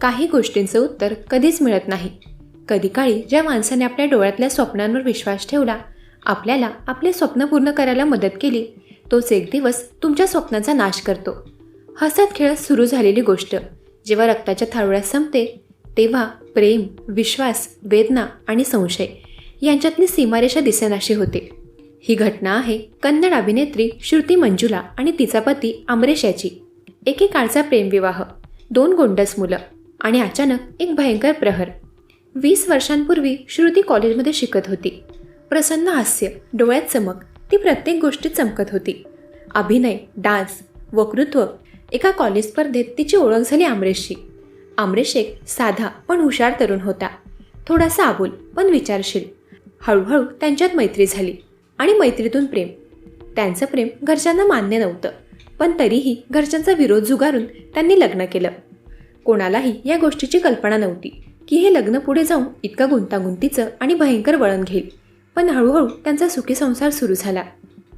काही गोष्टींचं उत्तर कधीच मिळत नाही. कधी काळी ज्या माणसाने आपल्या डोळ्यातल्या स्वप्नांवर विश्वास ठेवला आपल्याला आपले स्वप्न पूर्ण करायला मदत केली तोच एक दिवस तुमच्या स्वप्नाचा नाश करतो. हसत खेळत सुरू झालेली गोष्ट जेव्हा रक्ताच्या थारोळ्यात संपते तेव्हा प्रेम विश्वास वेदना आणि संशय यांच्यातली सीमारेषा दिसेनाशी होते. ही घटना आहे कन्नड अभिनेत्री श्रुती मंजुला आणि तिचा पती अमरेश याची. एकेकाळचा प्रेमविवाह दोन गोंडस मुलं. आणि अचानक एक भयंकर प्रहर. वीस वर्षांपूर्वी श्रुती कॉलेजमध्ये शिकत होती. प्रसन्न हास्य डोळ्यात चमक ती प्रत्येक गोष्टीत चमकत होती. अभिनय डान्स वक्तृत्व एका कॉलेज स्पर्धेत तिची ओळख झाली आमरेशशी आमरेश एक साधा पण हुशार तरुण होता. थोडासा आबूल पण विचारशील. हळूहळू त्यांच्यात मैत्री झाली आणि मैत्रीतून प्रेम. त्यांचं प्रेम घरच्यांना मान्य नव्हतं पण तरीही घरच्यांचा विरोध जुगारून त्यांनी लग्न केलं. कोणालाही या गोष्टीची कल्पना नव्हती की हे लग्न पुढे जाऊन इतकं गुंतागुंतीचं आणि भयंकर वळण घेईल. पण हळूहळू त्यांचा सुखी संसार सुरू झाला.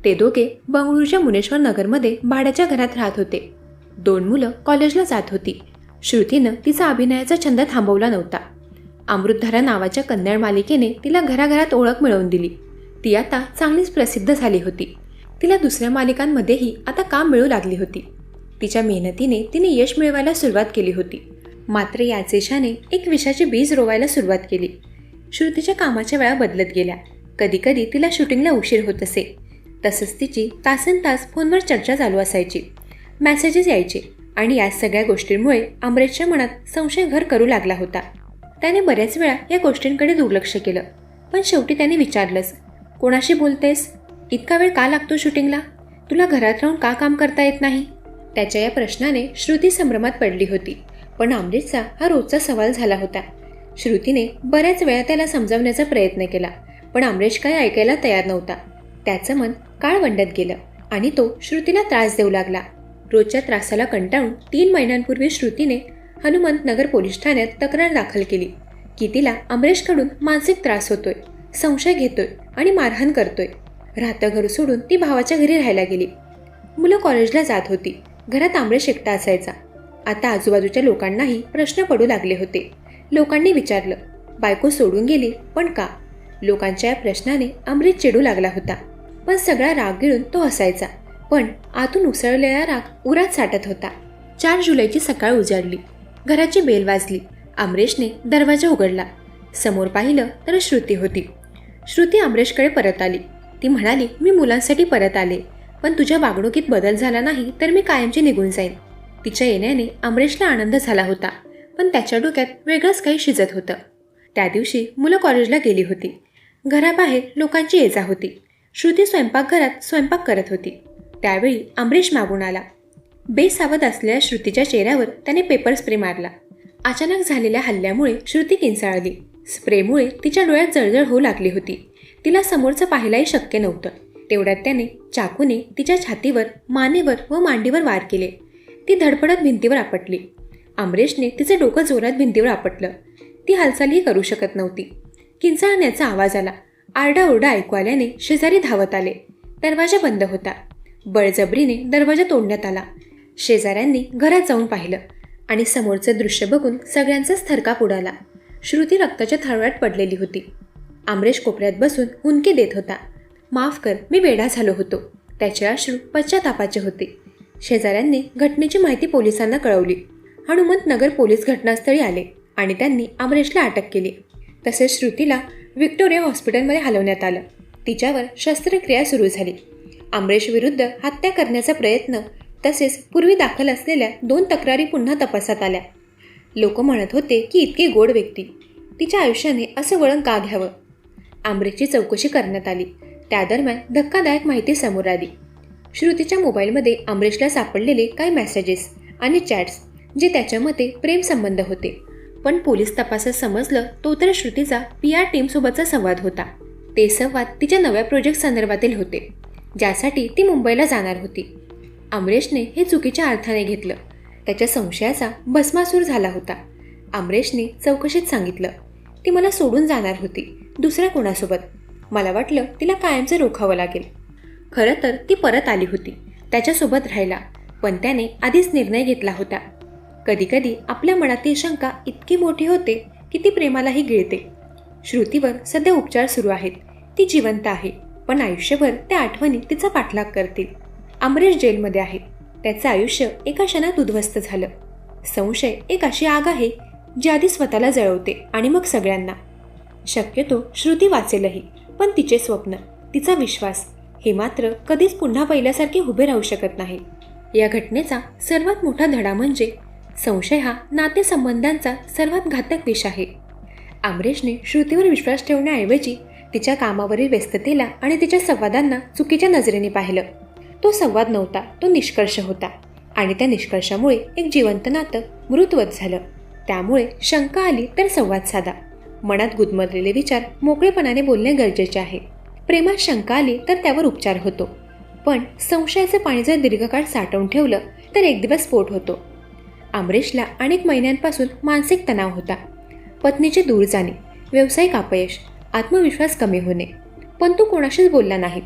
ते दोघे बंगळुरूच्या मुनेश्वर नगरमध्ये भाड्याच्या घरात राहत होते. दोन मुलं कॉलेजला जात होती. श्रुतीनं तिचा अभिनयाचा छंद थांबवला नव्हता. अमृतधारा नावाच्या कन्नड मालिकेने तिला घराघरात ओळख मिळवून दिली. ती आता चांगलीच प्रसिद्ध झाली होती. तिला दुसऱ्या मालिकांमध्येही आता काम मिळू लागली होती. तिच्या मेहनतीने तिने यश मिळवायला सुरुवात केली होती. मात्र याच यशाने एक विषाचे बीज रोवायला सुरुवात केली. श्रुतीच्या कामाच्या वेळा बदलत गेल्या. कधीकधी तिला शूटिंगला उशीर होत असे. तसंच तिची तासन तास फोनवर चर्चा चालू असायची. मेसेजेस यायचे आणि या सगळ्या गोष्टींमुळे अमरेशच्या मनात संशय घर करू लागला होता. त्याने बऱ्याच वेळा या गोष्टींकडे दुर्लक्ष केलं. पण शेवटी त्याने विचारलंच कोणाशी बोलतेस? इतका वेळ का लागतो शूटिंगला? तुला घरात राहून का काम करता येत नाही? त्याच्या या प्रश्नाने श्रुती संभ्रमात पडली होती. पण अमरीशचा हा रोजचा सवाल झाला होता. श्रुतीने बऱ्याच वेळा त्याला समजावण्याचा प्रयत्न केला पण अमरेश काय ऐकायला तयार नव्हता. त्याचं मन काळ वंडत गेलं आणि तो श्रुतीला त्रास देऊ लागला. रोजच्या त्रासाला कंटाळून तीन महिन्यांपूर्वी श्रुतीने हनुमंत नगर पोलीस ठाण्यात तक्रार दाखल केली की तिला अमरेशकडून मानसिक त्रास होतोय संशय घेतोय आणि मारहाण करतोय. राहतं घर सोडून ती भावाच्या घरी राहायला गेली. मुलं कॉलेजला जात होती. घरात आंबळे एकटा असायचा. आता आजूबाजूच्या लोकांनाही प्रश्न पडू लागले होते. लोकांनी विचारलं बायको सोडून गेली पण का? लोकांच्या या प्रश्नाने अमृत चिडू लागला होता. पण सगळा राग गिळून तो असायचा पण आतून उसळलेला राग उरात साठत होता. चार जुलैची सकाळ उजाडली. घराची बेल वाजली. अमरेशने दरवाजा उघडला. समोर पाहिलं तर श्रुती होती. श्रुती अमरेशकडे परत आली. ती म्हणाली मी मुलांसाठी परत आले. पण तुझ्या वागणुकीत बदल झाला नाही तर मी कायमची निघून जाईन. तिच्या येण्याने अमरेशला आनंद झाला होता पण त्याच्या डोक्यात वेगळंच काही शिजत होतं. त्या दिवशी मुलं कॉलेजला गेली होती. घराबाहेर लोकांची ये जा होती. श्रुती स्वयंपाकघरात स्वयंपाक करत होती. त्यावेळी अमरीश मागून आला. बेसावध असलेल्या श्रुतीच्या चेहऱ्यावर त्याने पेपर स्प्रे मारला. अचानक झालेल्या हल्ल्यामुळे श्रुती किंचाळली. स्प्रेमुळे तिच्या डोळ्यात जळजळ होऊ लागली होती. तिला समोरचं पाहायलाही शक्य नव्हतं. तेवढ्यात त्याने चाकूने तिच्या छातीवर मानेवर व मांडीवर वार केले. ती धडपडत भिंतीवर आपटली. अमरेशने तिचं डोकं जोरात भिंतीवर आपटलं. ती हालचालही करू शकत नव्हती. किंचाळण्याचा आवाज आला. आरडाओरडा ऐकू आल्याने शेजारी धावत आले. दरवाजा बंद होता. बळजबरीने दरवाजा तोडण्यात आला. शेजाऱ्यांनी घरात जाऊन पाहिलं आणि समोरचं दृश्य बघून सगळ्यांचाच थरकाप उडाला. श्रुती रक्ताच्या थाळव्यात पडलेली होती. आमरेश कोपऱ्यात बसून हुंकी देत होता. माफ कर मी वेडा झालो होतो. त्याचे अश्रू पश्चातापाचे होते. शेजाऱ्यांनी घटनेची माहिती पोलिसांना कळवली. हनुमंत नगर पोलीस घटनास्थळी आले आणि त्यांनी अमरेशला अटक केली. तसेच श्रुतीला व्हिक्टोरिया हॉस्पिटलमध्ये हलवण्यात आलं. तिच्यावर शस्त्रक्रिया सुरू झाली. अमरेश विरुद्ध हत्या करण्याचा प्रयत्न तसेच पूर्वी दाखल असलेल्या दोन तक्रारी पुन्हा तपासात आल्या. लोक म्हणत होते की इतकी गोड व्यक्ती. तिच्या आयुष्याने असं वळण का घ्यावं? आमरेशची चौकशी करण्यात आली. त्या दरम्यान धक्कादायक माहिती समोर आली. श्रुतीच्या मोबाईलमध्ये अमरीशला सापडलेले काही मेसेजेस आणि चॅट्स जे त्याच्या मते प्रेमसंबंध होते. पण पोलीस तपासात समजलं तो तर श्रुतीचा पी आर टीमसोबतचा संवाद होता. ते संवाद तिच्या नव्या प्रोजेक्ट संदर्भातील होते ज्यासाठी ती मुंबईला जाणार होती. अमरेशने हे चुकीच्या अर्थाने घेतलं. त्याच्या संशयाचा भस्मासूर झाला होता. अमरेशने चौकशीत सांगितलं ती मला सोडून जाणार होती दुसऱ्या कोणासोबत? मला वाटलं तिला कायमचं रोखावं लागेल. खरं तर ती परत आली होती. त्याच्यासोबत राहायला पण त्याने आधीच निर्णय घेतला होता. कधीकधी आपल्या मनातील शंका इतकी मोठी होते की ती प्रेमालाही गिळते. श्रुतीवर सध्या उपचार सुरू आहेत. ती जिवंत आहे. पण आयुष्यभर त्या आठवणी तिचा पाठलाग करतील. अमरेश जेलमध्ये आहे. त्याचं आयुष्य एका क्षणात उद्ध्वस्त झालं. संशय एक अशी आग आहे जी आधी स्वतःला जळवते आणि मग सगळ्यांना. शक्यतो श्रुती वाचेलही. पण तिचे स्वप्न तिचा विश्वास हे मात्र कधीच पुन्हा पहिल्यासारखे उभे राहू शकत नाही. या घटनेचा सर्वात मोठा धडा म्हणजे संशय हा नातेसंबंधांचा सर्वात घातक विष आहे. आमरेशने श्रुतीवर विश्वास ठेवण्याऐवजी तिच्या कामावरील व्यस्ततेला आणि तिच्या संवादांना चुकीच्या नजरेने पाहिलं. तो संवाद नव्हता तो निष्कर्ष होता आणि त्या निष्कर्षामुळे एक जिवंत नातं मृतवत झालं. त्यामुळे शंका आली तर संवाद साधा. मनात गुदमरलेले विचार मोकळेपणाने बोलणे गरजेचे आहे. प्रेमात शंका आली तर त्यावर उपचार होतो. पण संशयाचे पाणी जर दीर्घकाळ साठवून ठेवलं तर एक दिवस स्फोट होतो. आमरेशला अनेक महिन्यांपासून मानसिक तणाव होता. पत्नीचे दूर जाणे व्यावसायिक अपयश आत्मविश्वास कमी होणे. पण तो कोणाशीच बोलला नाही.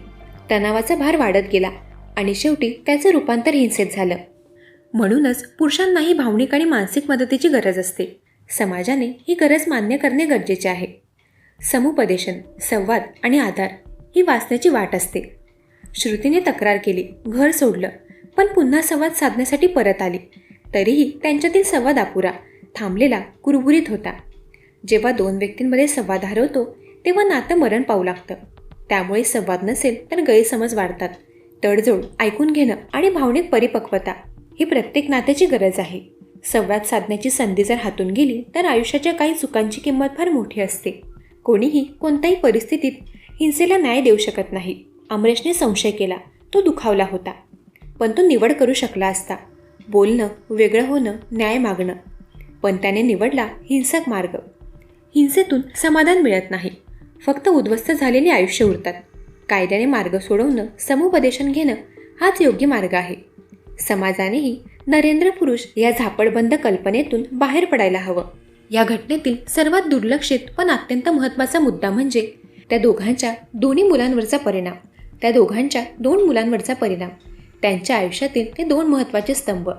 तणावाचा भार वाढत गेला आणि शेवटी त्याचं रूपांतर हिंसेत झालं. म्हणूनच पुरुषांनाही भावनिक आणि मानसिक मदतीची गरज असते. समाजाने ही गरज मान्य करणे गरजेचे आहे. समुपदेशन संवाद आणि आधार ही वाचण्याची वाट असते. श्रुतीने तक्रार केली घर सोडलं पण पुन्हा संवाद साधण्यासाठी परत आली. तरीही त्यांच्यातील संवाद अपुरा थांबलेला कुरबुरीत होता. जेव्हा दोन व्यक्तींमध्ये संवाद हरवतो तेव्हा नातं मरण पाहू लागतं. त्यामुळे संवाद नसेल तर गैरसमज वाढतात. तडजोड ऐकून घेणं आणि भावनिक परिपक्वता ही प्रत्येक नात्याची गरज आहे. संवाद साधण्याची संधी जर हातून गेली तर आयुष्याच्या काही चुकांची किंमत फार मोठी असते. कोणीही कोणत्याही परिस्थितीत हिंसेला न्याय देऊ शकत नाही. अमरेशने संशय केला. तो दुखावला होता. पण तो निवड करू शकला असता. बोलणं वेगळं होणं न्याय मागणं. पण त्याने निवडला हिंसक मार्ग. हिंसेतून समाधान मिळत नाही. फक्त उद्ध्वस्त झालेले आयुष्य उरतात. कायद्याने मार्ग सोडवणं समुपदेशन घेणं हाच योग्य मार्ग आहे. समाजानेही नरेंद्र पुरुष या झापडबंद कल्पनेतून बाहेर पडायला हवं. या घटनेतील सर्वात दुर्लक्षित पण अत्यंत महत्त्वाचा मुद्दा म्हणजे त्या दोघांच्या दोन्ही मुलांवरचा परिणाम. त्या दोघांच्या दोन मुलांवरचा परिणाम. त्यांच्या आयुष्यातील ते दोन महत्त्वाचे स्तंभ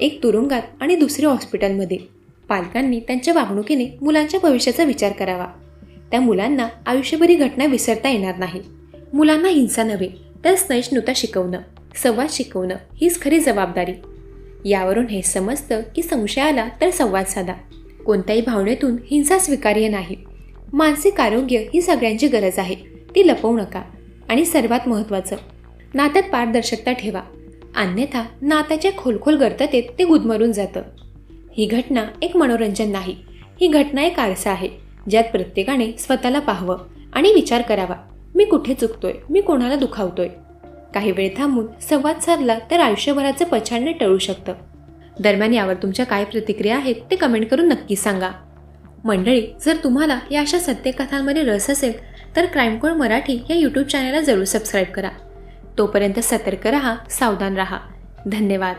एक तुरुंगात आणि दुसरे हॉस्पिटलमध्ये. पालकांनी त्यांच्या वागणुकीने मुलांच्या भविष्याचा विचार करावा. त्या मुलांना आयुष्यभरी घटना विसरता येणार नाही. मुलांना हिंसा नव्हे तर सहिष्णुता शिकवणं संवाद शिकवणं हीच खरी जबाबदारी. यावरून हे समजतं की संशय आला तर संवाद साधा. कोणत्याही भावनेतून हिंसा स्वीकार्य नाही. मानसिक आरोग्य ही सगळ्यांची गरज आहे. ती लपवू नका. आणि सर्वात महत्त्वाचं नात्यात पारदर्शकता ठेवा. अन्यथा नात्याच्या खोलखोल गर्ततेत ते गुदमरून जातं. ही घटना एक मनोरंजन नाही. ही घटना एक आरसा आहे. ज्यात प्रत्येकाने स्वतःला पाहावं आणि विचार करावा. मी कुठे चुकतोय? मी कोणाला दुखावतोय? काही वेळ थांबून संवाद साधला तर आयुष्यभराचं पछाडणे टळू शकतं. दरम्यान यावर तुमच्या काय प्रतिक्रिया आहेत ते कमेंट करून नक्की सांगा. मंडळी जर तुम्हाला या अशा सत्यकथांमध्ये रस असेल तर क्राईमकोड मराठी या यूट्यूब चॅनलला जरूर सबस्क्राईब करा. तोपर्यंत सतर्क रहा सावधान रहा. धन्यवाद.